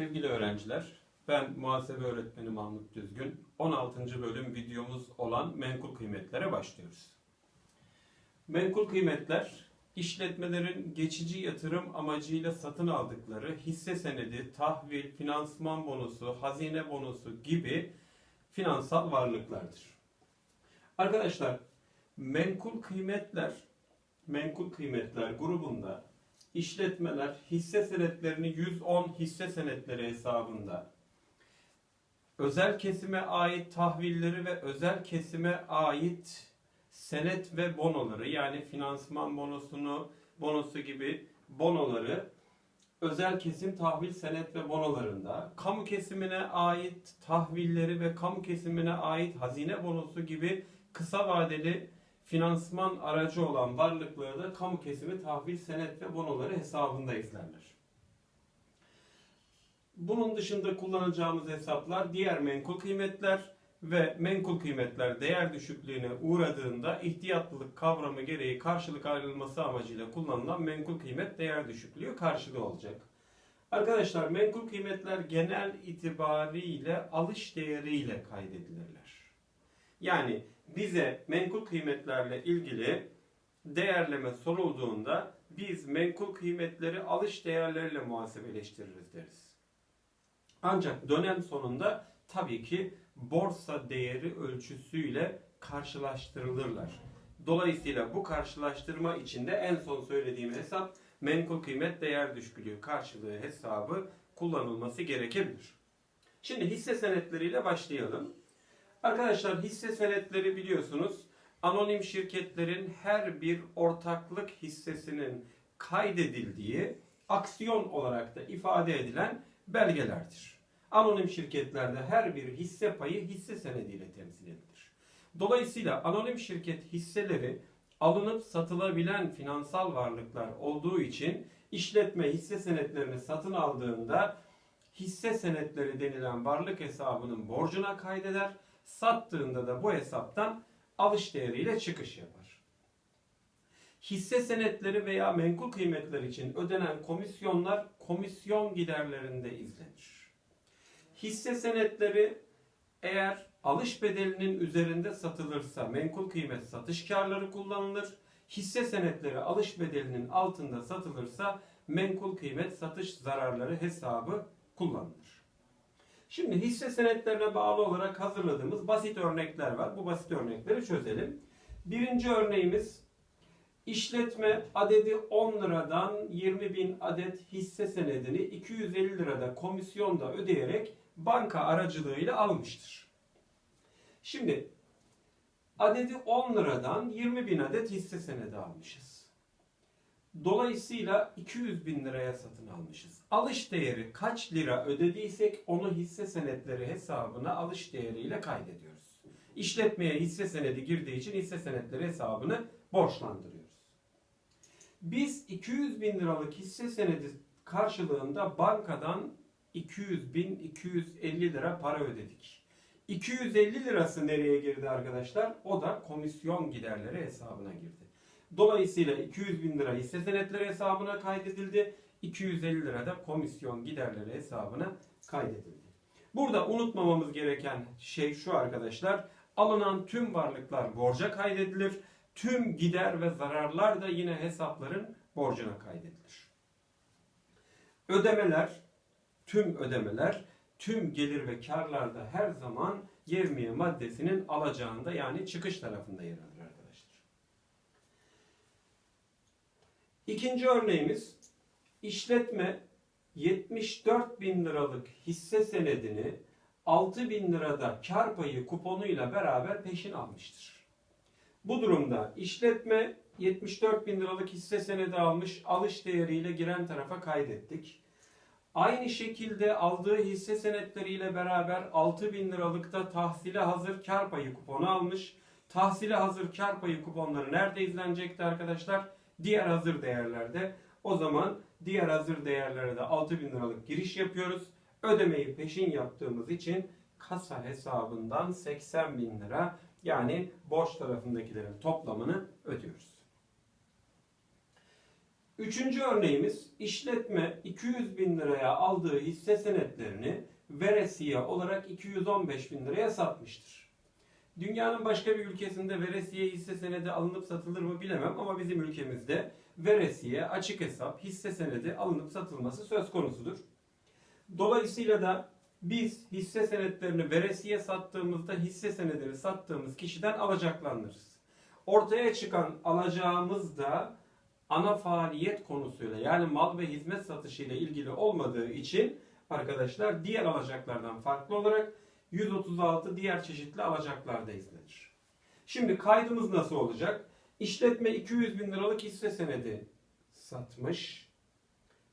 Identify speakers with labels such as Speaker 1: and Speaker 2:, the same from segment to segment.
Speaker 1: Sevgili öğrenciler, ben muhasebe öğretmeni Mahmut Düzgün. 16. bölüm videomuz olan menkul kıymetlere başlıyoruz. Menkul kıymetler, işletmelerin geçici yatırım amacıyla satın aldıkları hisse senedi, tahvil, finansman bonusu, hazine bonusu gibi finansal varlıklardır. Arkadaşlar, menkul kıymetler, menkul kıymetler grubunda işletmeler hisse senetlerini 110 hisse senetleri hesabında. Özel kesime ait tahvilleri ve özel kesime ait senet ve bonoları yani finansman bonosunu bonosu gibi bonoları özel kesim tahvil senet ve bonolarında kamu kesimine ait tahvilleri ve kamu kesimine ait hazine bonosu gibi kısa vadeli finansman aracı olan varlıkları da kamu kesimi tahvil senet ve bonoları hesabında izlerler. Bunun dışında kullanacağımız hesaplar diğer menkul kıymetler ve menkul kıymetler değer düşüklüğüne uğradığında ihtiyatlılık kavramı gereği karşılık ayrılması amacıyla kullanılan menkul kıymet değer düşüklüğü karşılığı olacak. Arkadaşlar menkul kıymetler genel itibariyle alış değeriyle kaydedilirler. Yani bize menkul kıymetlerle ilgili değerleme sorulduğunda biz menkul kıymetleri alış değerleriyle muhasebeleştiririz deriz. Ancak dönem sonunda tabii ki borsa değeri ölçüsüyle karşılaştırılırlar. Dolayısıyla bu karşılaştırma içinde en son söylediğim hesap menkul kıymet değer düşüklüğü karşılığı hesabı kullanılması gerekebilir. Şimdi hisse senetleriyle başlayalım. Arkadaşlar hisse senetleri biliyorsunuz anonim şirketlerin her bir ortaklık hissesinin kaydedildiği aksiyon olarak da ifade edilen belgelerdir. Anonim şirketlerde her bir hisse payı hisse senediyle temsil edilir. Dolayısıyla anonim şirket hisseleri alınıp satılabilen finansal varlıklar olduğu için işletme hisse senetlerini satın aldığında hisse senetleri denilen varlık hesabının borcuna kaydeder sattığında da bu hesaptan alış değeriyle çıkış yapar. Hisse senetleri veya menkul kıymetler için ödenen komisyonlar komisyon giderlerinde izlenir. Hisse senetleri eğer alış bedelinin üzerinde satılırsa menkul kıymet satış karları kullanılır. Hisse senetleri alış bedelinin altında satılırsa menkul kıymet satış zararları hesabı kullanılır. Şimdi hisse senetlerine bağlı olarak hazırladığımız basit örnekler var. Bu basit örnekleri çözelim. Birinci örneğimiz işletme adedi 10 liradan 20 bin adet hisse senedini 250 lirada komisyonda ödeyerek banka aracılığıyla almıştır. Şimdi adedi 10 liradan 20 bin adet hisse senedi almışız. Dolayısıyla 200 bin liraya satın almışız. Alış değeri kaç lira ödediysek onu hisse senetleri hesabına alış değeriyle kaydediyoruz. İşletmeye hisse senedi girdiği için hisse senetleri hesabını borçlandırıyoruz. Biz 200 bin liralık hisse senedi karşılığında bankadan 200 bin 250 lira para ödedik. 250 lirası nereye girdi arkadaşlar? O da komisyon giderleri hesabına girdi. Dolayısıyla 200 bin lira hisse senetleri hesabına kaydedildi. 250 lira da komisyon giderleri hesabına kaydedildi. Burada unutmamamız gereken şey şu arkadaşlar. Alınan tüm varlıklar borca kaydedilir. Tüm gider ve zararlar da yine hesapların borcuna kaydedilir. Ödemeler, tüm ödemeler, tüm gelir ve karlarda her zaman yevmiye maddesinin alacağında yani çıkış tarafında yer alır arkadaşlar. İkinci örneğimiz işletme 74 bin liralık hisse senedini 6 bin lirada kar payı kuponuyla beraber peşin almıştır. Bu durumda işletme 74 bin liralık hisse senedi almış, alış değeriyle giren tarafa kaydettik. Aynı şekilde aldığı hisse senetleriyle beraber 6 bin liralıkta tahsile hazır kar payı kuponu almış. Tahsile hazır kar payı kuponları nerede izlenecekti arkadaşlar? Diğer hazır değerlerde. O zaman diğer hazır değerlere de 6 bin liralık giriş yapıyoruz. Ödemeyi peşin yaptığımız için kasa hesabından 80 bin lira yani borç tarafındakilerin toplamını ödüyoruz. Üçüncü örneğimiz işletme 200 bin liraya aldığı hisse senetlerini veresiye olarak 215 bin liraya satmıştır. Dünyanın başka bir ülkesinde veresiye hisse senedi alınıp satılır mı bilemem ama bizim ülkemizde veresiye açık hesap hisse senedi alınıp satılması söz konusudur. Dolayısıyla da biz hisse senetlerini veresiye sattığımızda hisse senedini sattığımız kişiden alacaklanırız. Ortaya çıkan alacağımız da ana faaliyet konusuyla yani mal ve hizmet satışı ile ilgili olmadığı için arkadaşlar diğer alacaklardan farklı olarak 136 diğer çeşitli alacaklarda izlenir. Şimdi kaydımız nasıl olacak? İşletme 200 bin liralık hisse senedi satmış.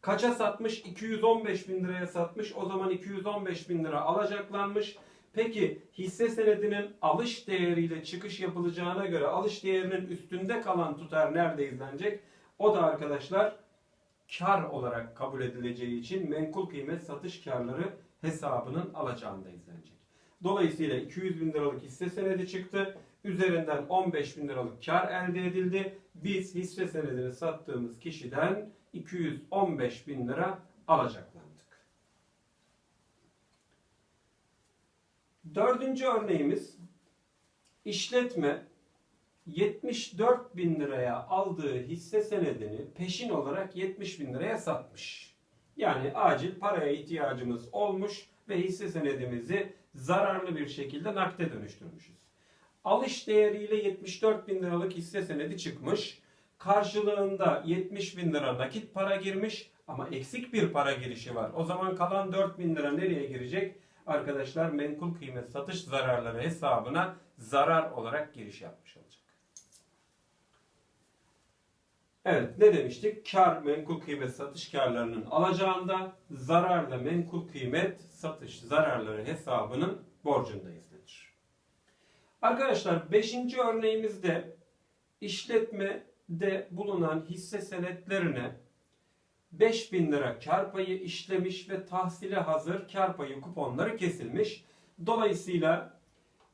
Speaker 1: Kaça satmış? 215 bin liraya satmış. O zaman 215 bin lira alacaklanmış. Peki hisse senedinin alış değeriyle çıkış yapılacağına göre alış değerinin üstünde kalan tutar nerede izlenecek? O da arkadaşlar kar olarak kabul edileceği için menkul kıymet satış karları hesabının alacağında izlenecek. Dolayısıyla 200 bin liralık hisse senedi çıktı. Üzerinden 15 bin liralık kar elde edildi. Biz hisse senedini sattığımız kişiden 215 bin lira alacaklandık. Dördüncü örneğimiz işletme 74 bin liraya aldığı hisse senedini peşin olarak 70 bin liraya satmış. Yani acil paraya ihtiyacımız olmuş ve hisse senedimizi zararlı bir şekilde nakde dönüştürmüşüz. Alış değeriyle 74 bin liralık hisse senedi çıkmış. Karşılığında 70 bin lira nakit para girmiş ama eksik bir para girişi var. O zaman kalan 4 bin lira nereye girecek? Arkadaşlar menkul kıymet satış zararları hesabına zarar olarak giriş yapmış olacak. Evet ne demiştik? Kar menkul kıymet satış karlarının alacağında zarar da menkul kıymet satış zararları hesabının borcunda izlenir. Arkadaşlar 5. örneğimizde işletmede bulunan hisse senetlerine 5000 lira kar payı işlemiş ve tahsile hazır kar payı kuponları kesilmiş. Dolayısıyla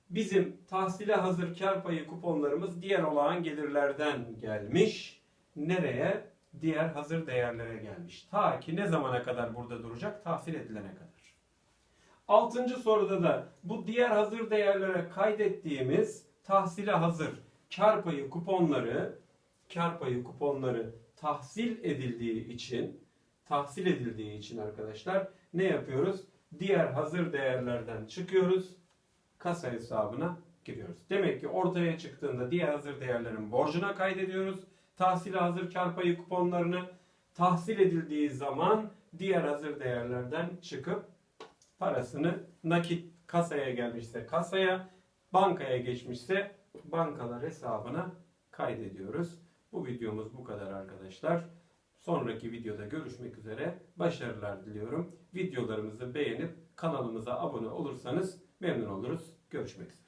Speaker 1: bizim tahsile hazır kar payı kuponlarımız diğer olağan gelirlerden gelmiş. Nereye? Diğer hazır değerlere gelmiş. Ta ki ne zamana kadar burada duracak? Tahsil edilene kadar. Altıncı soruda da bu diğer hazır değerlere kaydettiğimiz tahsile hazır kar payı kuponları kar payı kuponları tahsil edildiği için tahsil edildiği için arkadaşlar ne yapıyoruz? Diğer hazır değerlerden çıkıyoruz. Kasa hesabına giriyoruz. Demek ki ortaya çıktığında diğer hazır değerlerin borcuna kaydediyoruz. Tahsile hazır kar payı kuponlarını tahsil edildiği zaman diğer hazır değerlerden çıkıp parasını nakit kasaya gelmişse kasaya, bankaya geçmişse bankalar hesabına kaydediyoruz. Bu videomuz bu kadar arkadaşlar. Sonraki videoda görüşmek üzere. Başarılar diliyorum. Videolarımızı beğenip kanalımıza abone olursanız memnun oluruz. Görüşmek üzere.